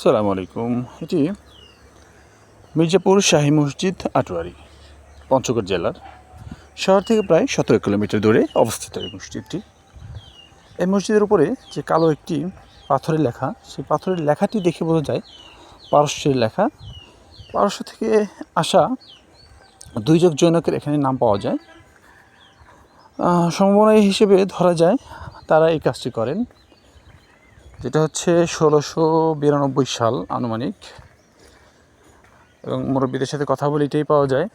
আসসালামু আলাইকুম এটি মির্জাপুর শাহী মসজিদ আটোয়ারি, পঞ্চগড় জেলার শহর থেকে প্রায় সতেরো কিলোমিটার দূরে অবস্থিত এই মসজিদটি। এই মসজিদের উপরে যে কালো একটি পাথরের লেখা, সেই পাথরের লেখাটি দেখে বোঝা যায় পারস্যের লেখা। পারস্য থেকে আসা দুইজন জৈনকের এখানে নাম পাওয়া যায়। সম্ভাবনা হিসেবে ধরা যায় তারা এই কাজটি করেন। যেটা হচ্ছে ষোলোশো বিরানব্বই সাল আনুমানিক। এবং মুরব্বীদের সাথে কথা বলে এটাই পাওয়া যায়।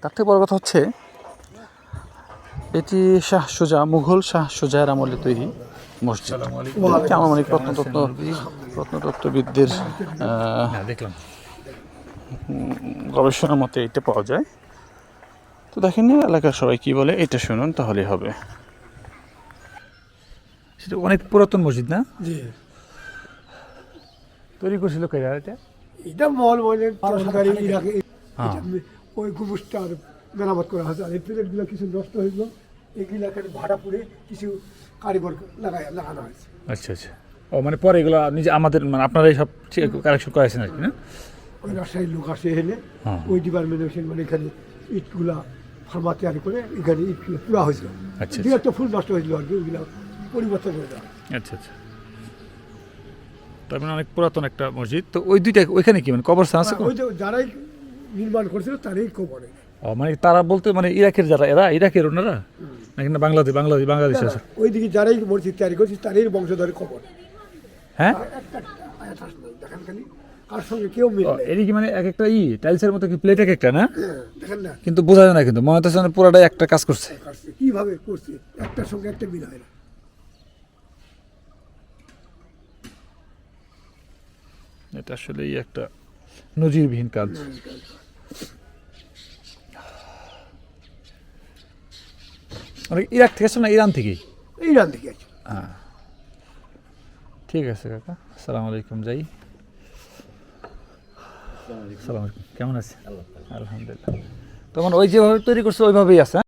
তার থেকে বড় কথা হচ্ছে এটি শাহ সুজা মুঘল শাহ সুজার আমলে তৈরি মসজিদ। এটি আনুমানিক প্রত্নতত্ত্ব প্রত্নতত্ত্ববিদদের গবেষণার মতে এটা পাওয়া যায়। তো দেখেন না এলাকার সবাই কি বলে এটা শুনুন তাহলেই হবে। সেটা অনেক পুরাতন মসজিদ না? জি। তৈরি করছিল কেরা এটা? এটা মহল মহলে সরকারি ইরাকে। হ্যাঁ। ওই গুবুজটার মেরামত করা হয়েছে। আর এই প্লেটগুলো কিছু নষ্ট হয়েছিল এগুলো এখানে ভাড়া পড়ে কিছু কারিগর লাগাই লাগানো হয়েছে। আচ্ছা আচ্ছা। ও মানে পরে এগুলো নিজে আমাদের মানে আপনারাই সব কালেকশন করেছেন আর কি না? ওই রাজশাহীর লোক আসে এনে হ্যাঁ। ওই ডিপার্টমেন্ট এসে মানে এখানে ইটগুলা ফার্মা তৈরি করে এখানে ইটগুলো পুরা হয়েছিল। আচ্ছা, দু একটা ফুল নষ্ট হয়েছিল আর কি ওইগুলো পরিবর্তন করে দেওয়া আচ্ছা আচ্ছা। তার মানে অনেক পুরাতন একটা মসজিদ। তো ওই দুইটা ওইখানে কি মানে কবরস্থান আছে ওই যে যারাই নির্মাণ করেছিল তারাই কবরে। ও মানে তারা বলতে মানে ইরাকের যারা এরা ইরাকের ওনারা? নাকি না বাংলাদেশ বাংলাদেশ বাংলাদেশ আছে? ওইদিকে যারাই মসজিদ তৈরি করেছে তারাই বংশধরে কবর। হ্যাঁ? দেখেন খালি কার সঙ্গে কেউ মিল এরই কি মানে এক একটা ই টাইলসের মতো কি প্লেট এক একটা না? হ্যাঁ, দেখেন না। কিন্তু বোঝা যায় না কিন্তু মনে হচ্ছে যেন পুরাটাই একটা কাজ করছে কীভাবে করছে? একটার সঙ্গে একটা মিল হয় না। এটা আসলেই একটা নজিরবিহীন কাজ। মানে ইরাক থেকে আসছে না ইরান থেকেই? এই রান থেকে আছে ঠিক আছে কাকা সালাম আলাইকুম যাই। সালাম আলাইকুম। কেমন আছে আলহামদুলিল্লাহ। তখন ওই যেভাবে তৈরি করছে ওইভাবেই আছে হ্যাঁ?